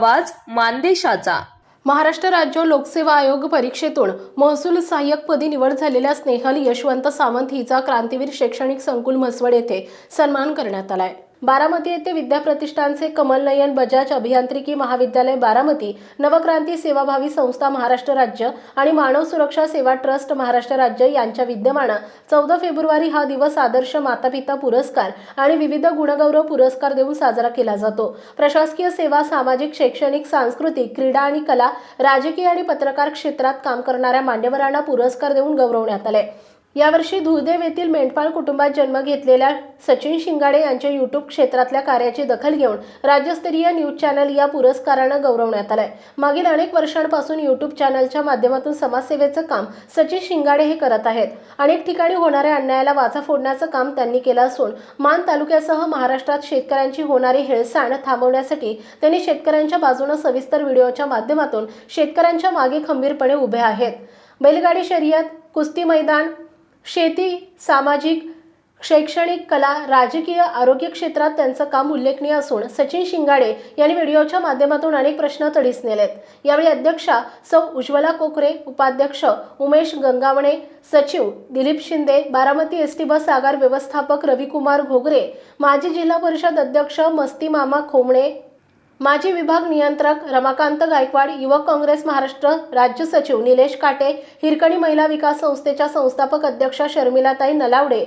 आवाज मानदेशाचा. महाराष्ट्र राज्य लोकसेवा आयोग परीक्षेतून महसूल सहाय्यकपदी निवड झालेल्या स्नेहल यशवंत सावंत हिचा क्रांतीवीर शैक्षणिक संकुल म्हसवड येथे सन्मान करण्यात आलाय. बारामती येथे विद्याप्रतिष्ठानचे कमलनयन बजाज अभियांत्रिकी महाविद्यालय बारामती नवक्रांती सेवाभावी संस्था महाराष्ट्र राज्य आणि मानव सुरक्षा सेवा ट्रस्ट महाराष्ट्र राज्य यांच्या विद्यमानं चौदा फेब्रुवारी हा दिवस आदर्श मातापिता पुरस्कार आणि विविध गुणगौरव पुरस्कार देऊन साजरा केला जातो. प्रशासकीय सेवा सामाजिक शैक्षणिक सांस्कृतिक क्रीडा आणि कला राजकीय आणि पत्रकार क्षेत्रात काम करणाऱ्या मान्यवरांना पुरस्कार देऊन गौरवण्यात आले यावर्षी धुळदेव येथील मेंढपाळ कुटुंबात जन्म घेतलेल्या सचिन शिंगाडे यांच्या यूट्यूब क्षेत्रातल्या कार्याची दखल घेऊन राज्यस्तरीय न्यूज चॅनल या पुरस्कारानं गौरवण्यात आलंय. मागील अनेक वर्षांपासून यूट्यूब चॅनलच्या माध्यमातून समाजसेवेचं काम सचिन शिंगाडे हे करत आहेत. अनेक ठिकाणी होणाऱ्या अन्यायाला वाचा फोडण्याचं काम त्यांनी केलं असून मान तालुक्यासह महाराष्ट्रात शेतकऱ्यांची होणारी हेळसांड थांबवण्यासाठी त्यांनी शेतकऱ्यांच्या बाजूनं सविस्तर व्हिडिओच्या माध्यमातून शेतकऱ्यांच्या मागे खंबीरपणे उभे आहेत. बैलगाडी शर्यत कुस्ती मैदान शेती सामाजिक शैक्षणिक कला राजकीय आरोग्य क्षेत्रात त्यांचं काम उल्लेखनीय असून सचिन शिंगाडे यांनी व्हिडिओच्या माध्यमातून अनेक प्रश्न तडीस नेलेत. यावेळी अध्यक्षा सौ उज्ज्वला कोकरे उपाध्यक्ष उमेश गंगावणे सचिव Dilip Shinde Baramati S T bus आगार व्यवस्थापक रविकुमार घोगरे माजी जिल्हा परिषद अध्यक्ष मस्ती मामा खोमणे माजी विभाग नियंत्रक रमाकांत गायकवाड युवक काँग्रेस महाराष्ट्र राज्य सचिव निलेश काटे हिरकणी महिला विकास संस्थेच्या संस्थापक अध्यक्षा शर्मिलाताई नलावडे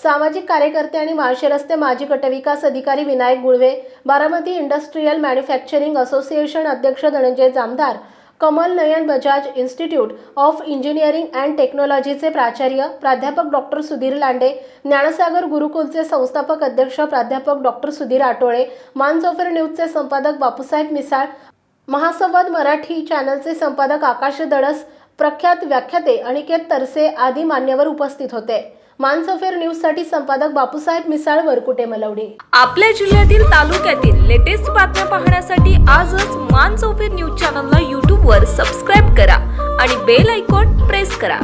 सामाजिक कार्यकर्ते आणि माळशे रस्ते माजी गटविकास अधिकारी Vinayak Gulve Baramati industrial manufacturing association अध्यक्ष Dhananjay Jamdar Kamal Nayan Bajaj institute of engineering and टेक्नॉलॉजीचे प्राचार्य प्राध्यापक डॉक्टर सुधीर लांडे ज्ञानसागर गुरुकुलचे संस्थापक अध्यक्ष प्राध्यापक डॉक्टर सुधीर आटोळे मानसोफर न्यूजचे संपादक बापूसाहेब मिसाळ महासंवाद मराठी चॅनलचे संपादक आकाश दडस प्रख्यात व्याख्याते अनिकेत तरसे आदी मान्यवर उपस्थित होते. मानसफेर न्यूजसाठी संपादक बापूसाहेब मिसाळ वरकुटे मलवडी? आपल्या जिल्ह्यातील तालुक्यातील लेटेस्ट बातम्या पाहण्यासाठी आजच मान चौफेर न्यूज चॅनलला यूट्यूबवर सबस्क्राईब करा आणि बेल आयकॉन प्रेस करा.